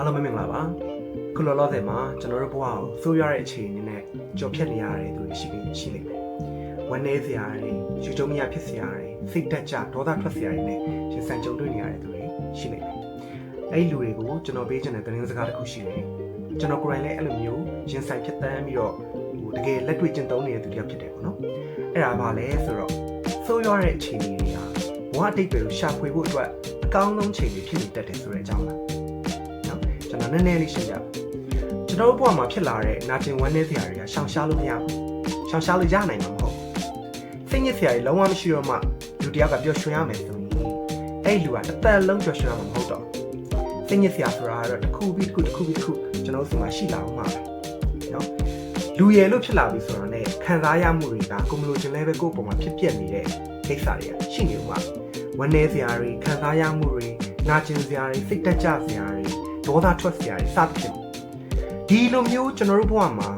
အားလုံးပဲမင်္ဂလာပါခုလောလောဆယ်မှာကျွန်တော်တို့ဘဝကိုစိုးရတဲ့အခြေအနေနဲ့ကြော်ဖြတ်နေရတဲ့သူတွေရှိနေရှိနေတယ်ဝမ်းနည်းစရာတွေယူကြုံမရဖြစ်စရာတွေစိတ်တက်ကြဒေါသထွက်စရာတွေနဲ့ရင်ဆိုင်ကြုံတွေ့နေရတဲ့သူတွေရှိနေတယ်အဲ့ဒီလူတွေကိုကျွန်တော်ပေးချင်တဲ့သတင်းစကားတစ်ခုရှိတယ်ကျွန်တော်ကိုယ်တိုင်လည်းအဲ့လိုမျိုးရင်ဆိုင်ဖြစ်တမ်းပြီးတော့ဟိုတကယ်လက်တွေ့ကျင့်သုံးနေတဲ့သူတစ်ယောက်ဖြစ်တယ်ပေါ့နော်အဲ့ဒါဘာလဲဆိုတော့စိုးရတဲ့အခြေအနေတွေကဘဝအတိတ်တွေကိုရှာဖွေဖို့အတွက်အကောင်းဆုံးချိန်တွေဖြစ်နေတတ်တယ်ဆိုတဲ့အကြောင်းပါ ကျွန်တော်နည်းနည်းလေးရှင်းပြပါကျွန်တော်တို့ဘဝမှာဖြစ်လာတဲ့နာကျင်ဝမ်းနည်းစရာတွေကရှောင်ရှားလို့မရဘူးရှောင်ရှားလို့ရနိုင်မှာမဟုတ်စိတ်ညစ်စရာတွေလုံးဝမရှိတော့မှလူတစ်ယောက်ကပျော်ရွှင်ရမယ်ဆိုရင်အဲ့လူကတစ်သက်လုံးပျော်ရွှင်ရမှာမဟုတ်တော့စိတ်ညစ်စရာဆိုတာကတော့တစ်ခုပြီးတစ်ခုတစ်ခုပြီးတစ်ခုကျွန်တော်တို့စီမှာရှိလာအောင်ပါပဲနော်လူရယ်လို့ဖြစ်လာပြီဆိုတော့ねခံစားရမှုတွေကကိုမလို့ခြင်းလဲပဲကိုယ့်ပုံမှာဖြစ်ပျက်နေတဲ့ကိစ္စတွေကရှိနေဦးမှာဝမ်းနည်းစရာတွေခံစားရမှုတွေနာကျင်စရာတွေစိတ်တက်ကြစရာတွေ ဒေါသထွက်စရာတွေစသဖြင့်ဒီလိုမျိုးကျွန်တော်တို့ဘဝမှာ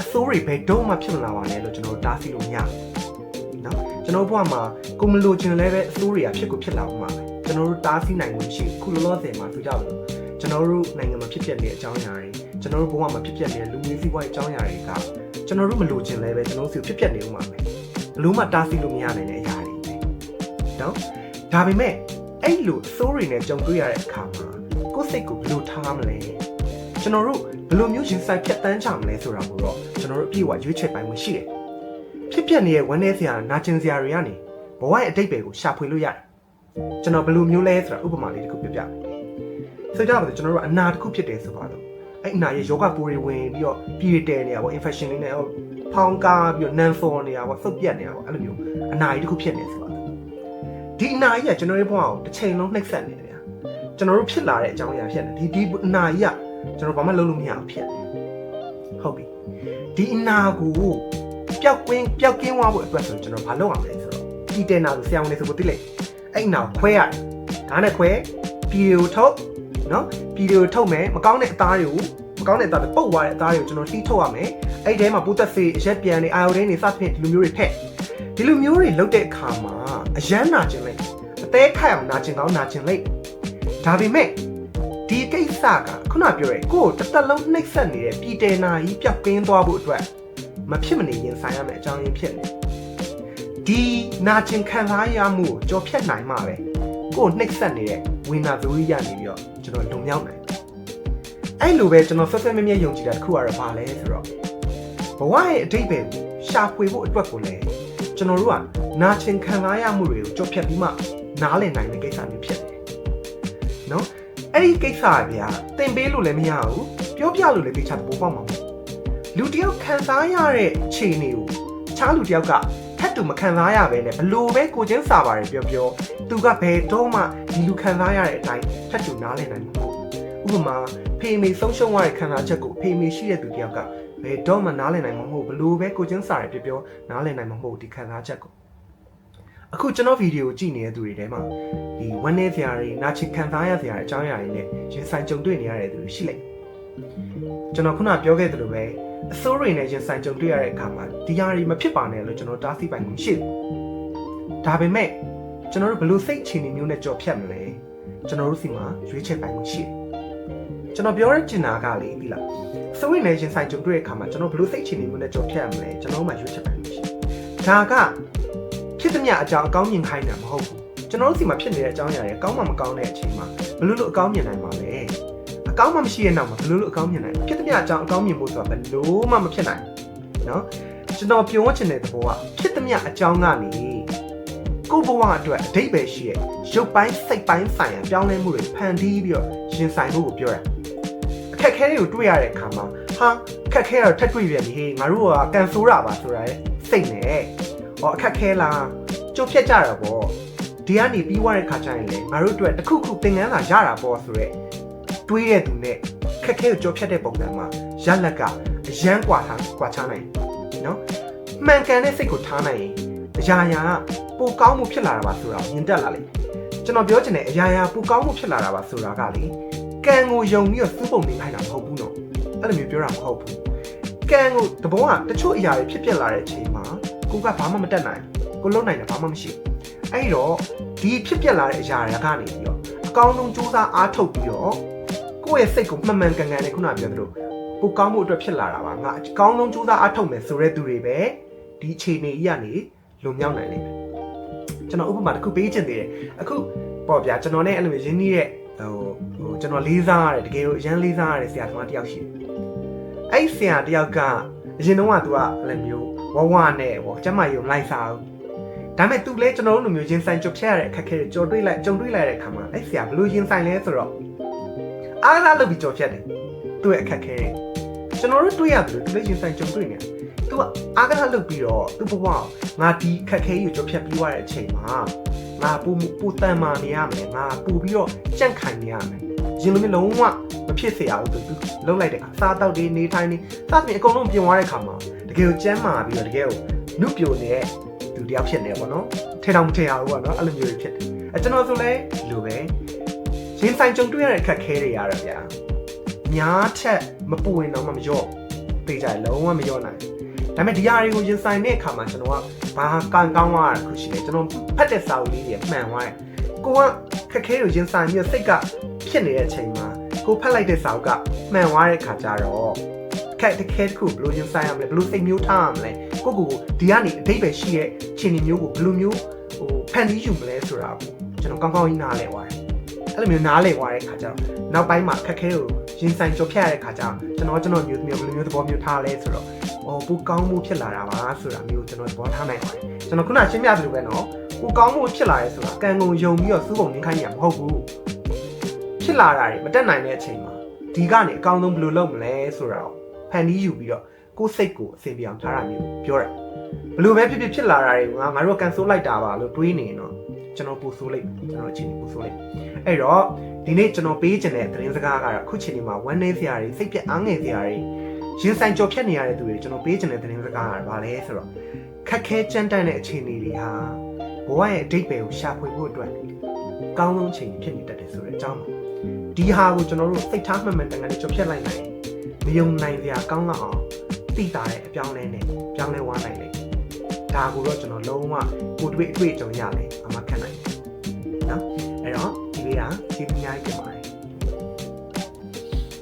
အဆိုးတွေဘယ်တော့မှဖြစ်မလာပါနဲ့လို့ကျွန်တော်တားဆီးလို့မရနော်ကျွန်တော်ဘဝမှာကိုမလိုချင်လည်းပဲအဆိုးတွေကဖြစ်ကိုဖြစ်လာအောင်ပါပဲကျွန်တော်တို့တားဆီးနိုင်မှုရှိခုလောလောဆယ်မှာဆိုကြလို့ကျွန်တော်တို့နိုင်ငံမှာဖြစ်ပျက်နေတဲ့အကြောင်းအရာတွေကျွန်တော်တို့ဘဝမှာဖြစ်ပျက်နေတဲ့လူမျိုးစုဝိုင်းအကြောင်းအရာတွေကကျွန်တော်တို့မလိုချင်လည်းပဲကျွန်တော်တို့ဖြစ်ပျက်နေဦးမှာပဲဘလို့မှတားဆီးလို့မရနိုင်တဲ့အရာတွေနော်ဒါပေမဲ့အဲ့လိုအဆိုးတွေနဲ့ကြုံတွေ့ရတဲ့အခါမှာ ကိုယ်စိတ်ကိုဘယ်လိုထားမလဲကျွန်တော်တို့ဘယ်လိုမျိုးရင်ဆိုင်ဖြတ်တန်းကြမလဲဆိုတာကိုတော့ကျွန်တော်တို့အပြည့်အဝရွေးချယ်ပိုင်မှုရှိတယ်ဖြစ်ပျက်နေတဲ့ဝမ်းနည်းစရာနာကျင်စရာတွေကနေဘဝရဲ့အတိတ်တွေကိုရှာဖွေလို့ရတယ်ကျွန်တော်ဘယ်လိုမျိုးလဲဆိုတာဥပမာလေးတစ်ခုပြပြမယ်ဆိုကြပါစို့ကျွန်တော်တို့အနာတစ်ခုဖြစ်တယ်ဆိုပါတော့အဲ့အနာရဲ့ယောဂပိုးတွေဝင်ပြီးတော့ပြည်တဲနေတာပေါ့ infection လေးနဲ့ဖောင်းကားပြီးတော့ nan for နေတာပေါ့သုတ်ပြက်နေတာပေါ့အဲ့လိုမျိုးအနာကြီးတစ်ခုဖြစ်နေဆိုပါတော့ဒီအနာကြီးကကျွန်တော်ရဲ့ဘဝကိုတစ်ချိန်လုံးနှိပ်စက်နေတယ် ကျွန်တော်တို့ဖြစ်လာတဲ့အကြောင်းအရာဖြစ်နေဒီဒီအနာကြီးကကျွန်တော်ဘာမှလုပ်လို့မရအောင်ဖြစ်နေဟုတ်ပြီဒီအနာကိုပျောက်ကင်းပျောက်ကင်းသွားဖို့အတွက်ဆိုကျွန်တော်ဘာလုပ်အောင်လဲဆိုတော့ဒီတဲနာကိုဆရာဝန်လေးဆိုကိုတိလိုက်အဲ့အနာကိုခွဲရတယ်ဒါနဲ့ခွဲဗီဒီယိုထုတ်နော်ဗီဒီယိုထုတ်မယ်မကောင်းတဲ့အသားတွေကိုမကောင်းတဲ့အသားတွေပုတ်သွားတဲ့အသားတွေကိုကျွန်တော်လှီးထုတ်ရမယ်အဲ့ဒီထဲမှာပူသက်စေးအရက်ပြန်နေအာယိုဒင်းတွေစသဖြင့်ဒီလိုမျိုးတွေထည့်ဒီလိုမျိုးတွေလုပ်တဲ့အခါမှာအရန်နာကျင်လိုက်အသေးခိုက်အောင်နာကျင်ကောင်းနာကျင်လိုက် ဒါပေမဲ့ဒီကိစ္စကခုနပြောရဲကိုယ်တစ်သက်လုံးနှိပ်စက်နေတဲ့ပြည်တယ်နာကြီးပျောက်ကင်းသွားဖို့အတွက်မဖြစ်မနေရင်ဆိုင်ရမယ့်အကြောင်းရင်းဖြစ်နေဒီနာကျင်ခံစားရမှုကိုကြော်ဖြတ်နိုင်မှပဲကိုယ်နှိပ်စက်နေတဲ့ဝိညာဉ်သဝိရနေပြီးတော့ကျွန်တော်လုံမြောက်နိုင်အဲ့လိုပဲကျွန်တော်ဆက်ဆက်မြဲမြဲယုံကြည်တာတစ်ခုကတော့ဘာလဲဆိုတော့ဘဝရဲ့အတိတ်ပဲကိုရှာဖွေဖို့အတွက်ကိုလည်းကျွန်တော်တို့ကနာကျင်ခံစားရမှုတွေကိုကြော်ဖြတ်ပြီးမှနားလည်နိုင်တဲ့ကိစ္စမျိုးဖြစ်တယ်နော် အဲ့ဒီကိစ္စကဗျာတင်ပေးလို့လည်းမရဘူးပြောပြလို့လည်းသိချသဘောပေါက်မှာမဟုတ်လူတယောက်ခံစားရတဲ့အခြေအနေကိုချားလူတယောက်ကထပ်တူမခံစားရပဲနဲ့ဘလို့ပဲကိုချင်းစာပါတယ်ပြောပြောသူကဘယ်တော့မှဒီလူခံစားရတဲ့အတိုင်းထပ်တူနားလည်နိုင်မှာမဟုတ်ဥပမာဖေမေဆုံးရှုံးရတဲ့ခံစားချက်ကိုဖေမေရှိတဲ့သူတယောက်ကဘယ်တော့မှနားလည်နိုင်မှာမဟုတ်ဘလို့ပဲကိုချင်းစာတယ်ပြောပြောနားလည်နိုင်မှာမဟုတ်ဒီခံစားချက်ကို အခုကျွန်တော်ဗီဒီယိုကြည့်နေတဲ့သူတွေထဲမှာဒီဝမ်းနည်းစရာတွေနာချင်ခံစားရစရာအကြောင်းအရာတွေနဲ့ရင်ဆိုင်ကြုံတွေ့နေရတဲ့သူတွေရှိလိုက်ကျွန်တော်ခုနပြောခဲ့သလိုပဲအစိုးရနဲ့ရင်ဆိုင်ကြုံတွေ့ရတဲ့အခါမှာဒီဟာတွေမဖြစ်ပါနဲ့လို့ကျွန်တော်တားဆီးပိုင်မှုရှိတယ်ဒါပေမဲ့ကျွန်တော်တို့ဘယ်လိုစိတ်အခြေအနေမျိုးနဲ့ကြော်ဖြတ်မလဲကျွန်တော်တို့စီမှာရွေးချယ်ပိုင်မှုရှိတယ်ကျွန်တော်ပြောရချင်တာကလေဒီလားအစိုးရနဲ့ရင်ဆိုင်ကြုံတွေ့တဲ့အခါမှာကျွန်တော်ဘယ်လိုစိတ်အခြေအနေမျိုးနဲ့ကြော်ဖြတ်ရမလဲကျွန်တော်တို့မှရွေးချယ်ပိုင်မှုရှိတယ်ဒါက ဖြစ်သမျှအကြောင်းအကောင်းမြင်ခိုင်းတာမဟုတ်ဘူးကျွန်တော်တို့စီမှာဖြစ်နေတဲ့အကြောင်းအရာတွေကောင်းမှမကောင်းတဲ့အချိန်မှာဘယ်လိုလို့အကောင်းမြင်နိုင်မှာလဲအကောင်းမှမရှိရဲ့နောက်မှာဘယ်လိုလို့အကောင်းမြင်နိုင်ဖြစ်သမျှအကြောင်းအကောင်းမြင်ဖို့ဆိုတာဘယ်လိုမှမဖြစ်နိုင်နော်ကျွန်တော်ပြောချင်တဲ့သဘောကဖြစ်သမျှအကြောင်းကနေကိုဘဝအတွက်အတိတ်ပဲရှိရဲ့ရုပ်ပိုင်းစိတ်ပိုင်းဆိုင်ရာပြောင်းလဲမှုတွေဖန်တီးပြီးတော့ရင်ဆိုင်ဖို့ကိုပြောတာအခက်ခဲတွေကိုတွေ့ရတဲ့အခါမှာဟာအခက်ခဲတော့ထပ်တွေ့ပြန်ပြီဟေးငါတို့ကကန်ဆိုးတာပါဆိုတာရဲ့စိတ်နဲ့ ဟောအခက်အခဲလားကြုံဖြတ်ကြတာပေါ့ ဒီကနေပြီးသွားတဲ့ခါကျရင်လေငါတို့အတွက်တစ်ခုခုသင်ခန်းစာရတာပေါ့ဆိုတော့တွေးတဲ့သူနဲ့ခက်ခဲကိုကြောဖြတ်တဲ့ပုံစံမှာရလက်ကအရန်กว่าထားกว่าချနိုင်နော်မှန်ကန်တဲ့စိတ်ကိုထားနိုင်ရင်အရာရာကပိုကောင်းမှုဖြစ်လာတာပါဆိုတာမြင်တတ်လာလေကျွန်တော်ပြောချင်တဲ့အရာရာပိုကောင်းမှုဖြစ်လာတာပါဆိုတာကလေကံကိုယုံပြီးတော့စူးပုံနေခိုင်းတာမဟုတ်ဘူးနော်အဲ့လိုမျိုးပြောတာမဟုတ်ဘူးကံကိုတဘောကတချို့အရာတွေဖြစ်ပျက်လာတဲ့အချိန်မှာ ကိုကဘာမှမတတ်နိုင်ကိုလုံးနိုင်တာဘာမှမရှိဘူးအဲ့တော့ဒီဖြစ်ပျက်လာတဲ့အရာတွေကနေပြီးတော့အကောင်းဆုံးစူးစမ်းအားထုတ်ပြီးတော့ကိုကိုယ့်ရဲ့စိတ်ကိုမှန်မှန်ကန်ကန်နဲ့ခုနပြောသလိုပိုကောင်းမှုအတွက်ဖြစ်လာတာပါငါအကောင်းဆုံးကြိုးစားအားထုတ်မယ်ဆိုတဲ့သူတွေပဲဒီအခြေအနေကြီးကနေလွန်မြောက်နိုင်လိမ့်မယ်ကျွန်တော်ဥပမာတစ်ခုပေးချင်သေးတယ်အခုပေါ့ဗျာကျွန်တော်နဲ့အဲ့လိုမျိုးရင်းနှီးတဲ့ဟိုဟိုကျွန်တော်လေးစားရတယ်တကယ်လို့အရန်လေးစားရတဲ့ဆရာသမားတစ်ယောက်ရှိတယ်အဲ့ဆရာတစ်ယောက်က အရင်တော့ကသူကအဲ့လိုမျိုးဝဝနဲ့ပေါ့ကျမကြီးကိုလိုက်စားဘူးဒါပေမဲ့သူလဲကျွန်တော်တို့လိုမျိုးရင်ဆိုင်ကြုတ်ဖြတ်ရတဲ့အခက်အခဲတွေကြော်တွေးလိုက်ကြုံတွေးလိုက်တဲ့အခါမှာအဲ့ဆရာဘယ်လိုရင်ဆိုင်လဲဆိုတော့အားကစားလုပ်ပြီးကြော်ဖြတ်တယ်သူ့ရဲ့အခက်အခဲတွေကျွန်တော်တို့တွေးရတယ်သူလည်းရင်ဆိုင်ကြုံတွေးနေတယ်သူကအားကစားလုပ်ပြီးတော့သူ့ဘဝကိုငါဒီအခက်အခဲကြီးကိုကြော်ဖြတ်ပြီးသွားတဲ့အချိန်မှာငါပူပူတန်မာနေရမယ်ငါပူပြီးတော့ကြန့်ခိုင်နေရမယ်ရင်လုံးလုံးဝမ ဖြစ်စေရဘူးသူသူလှုပ်လိုက်တဲ့အခါစားတောက်တွေနေထိုင်နေစသဖြင့်အကုန်လုံးပြင်သွားတဲ့အခါမှာတကယ်ကိုကျမ်းမာပြီးတော့တကယ်ကိုနုပြိုနေတဲ့သူတယောက်ဖြစ်နေပေါ့နော်ထဲတောင်မထဲရဘူးပေါ့နော်အဲ့လိုမျိုးတွေဖြစ်တယ်အဲကျွန်တော်ဆိုလဲဒီလိုပဲရင်ဆိုင်ကြုံတွေ့ရတဲ့အခက်အခဲတွေရတော့ဗျာညားထက်မပူရင်တော့မလျော့သိကြတယ်လုံးဝမလျော့နိုင်ဒါပေမဲ့ဒီຢာတွေကိုရင်ဆိုင်တဲ့အခါမှာကျွန်တော်ကဘာကန်ကောင်းသွားတာခုရှိတယ်ကျွန်တော်ဖတ်တဲ့စာအုပ်လေးတွေမှန်သွားတယ်ကိုကခက်ခဲကိုရင်ဆိုင်ပြီးတော့စိတ်ကဖြစ်နေတဲ့အချိန်မှာ ကိုဖတ်လိုက်တဲ့စာအုပ်ကမှန်သွားတဲ့ခါကျတော့ခက်တခဲတစ်ခုဘယ်လိုရင်ဆိုင်ရမလဲဘယ်လိုစိတ်မျိုးထားရမလဲကိုကိုကိုဒီကနေအတိတ်ပဲရှိရဲ့ခြေနေမျိုးကိုဘယ်လိုမျိုးဟိုဖန်တီးယူမလဲဆိုတာကိုကျွန်တော်ကောင်းကောင်းကြီးနားလဲသွားတယ်အဲ့လိုမျိုးနားလဲသွားတဲ့ခါကျတော့နောက်ပိုင်းမှာခက်ခဲကိုရင်ဆိုင်ကြော်ဖြတ်ရတဲ့ခါကျတော့ကျွန်တော်ကျွန်တော်မျိုးမျိုးဘယ်လိုမျိုးသဘောမျိုးထားလဲဆိုတော့အော်ပိုကောင်းမှုဖြစ်လာတာပါဆိုတာမျိုးကျွန်တော်သဘောထားနိုင်ပါတယ်ကျွန်တော်ခုနရှင်းပြသလိုပဲနော်ပိုကောင်းမှုဖြစ်လာရဲဆိုတာကံကုန်ယုံပြီးတော့စူးကုန်နင်းခိုင်းနေရမဟုတ်ဘူး ဖြစ်လာတာတွေမတက်နိုင်တဲ့အချိန်မှာဒီကနေအကောင်းဆုံးဘယ်လိုလုပ်မလဲဆိုတာကိုဖန်တီးယူပြီးတော့ကိုယ်စိတ်ကိုအဆင်ပြေအောင်ထားရမျိုးပြောတယ်ဘယ်လိုပဲဖြစ်ဖြစ်ဖြစ်လာတာတွေငါငါတို့ကန်ဆိုးလိုက်တာပါလို့တွေးနေရင်တော့ကျွန်တော်ပူဆိုးလိုက်ကျွန်တော်အချိန်ပူဆိုးလိုက်အဲ့တော့ဒီနေ့ကျွန်တော်ပေးချင်တဲ့သတင်းစကားကတော့ခုချိန်ဒီမှာဝမ်းနည်းစရာတွေစိတ်ပြက်အားငယ်စရာတွေရင်ဆိုင်ကြော်ဖြတ်နေရတဲ့သူတွေကျွန်တော်ပေးချင်တဲ့သတင်းစကားကဘာလဲဆိုတော့ခက်ခဲကြမ်းတမ်းတဲ့အခြေအနေတွေဟာဘဝရဲ့အတိတ်ပဲကိုရှာဖွေဖို့အတွက်ကောင်းဆုံးချိန်ဖြစ်နေတတ်တယ်ဆိုတဲ့အကြောင်းပါ ဒီဟာကိုကျွန်တော်တို့စိတ်ထားမှန်မှန်တန်တန်ကြော်ဖြတ်လိုက်နိုင်မယုံနိုင်စရာကောင်းလောက်အောင်သိတာတဲ့အပြောင်းလဲနဲ့ပြောင်းလဲဝါနိုင်လေဒါကိုတော့ကျွန်တော်လုံးဝကိုတွေ့အတွေ့အကြုံရလေအမှခံနိုင်တယ်နော်အဲ့တော့ဒီလေးကဒီပညာရေးပြန်ပါတယ်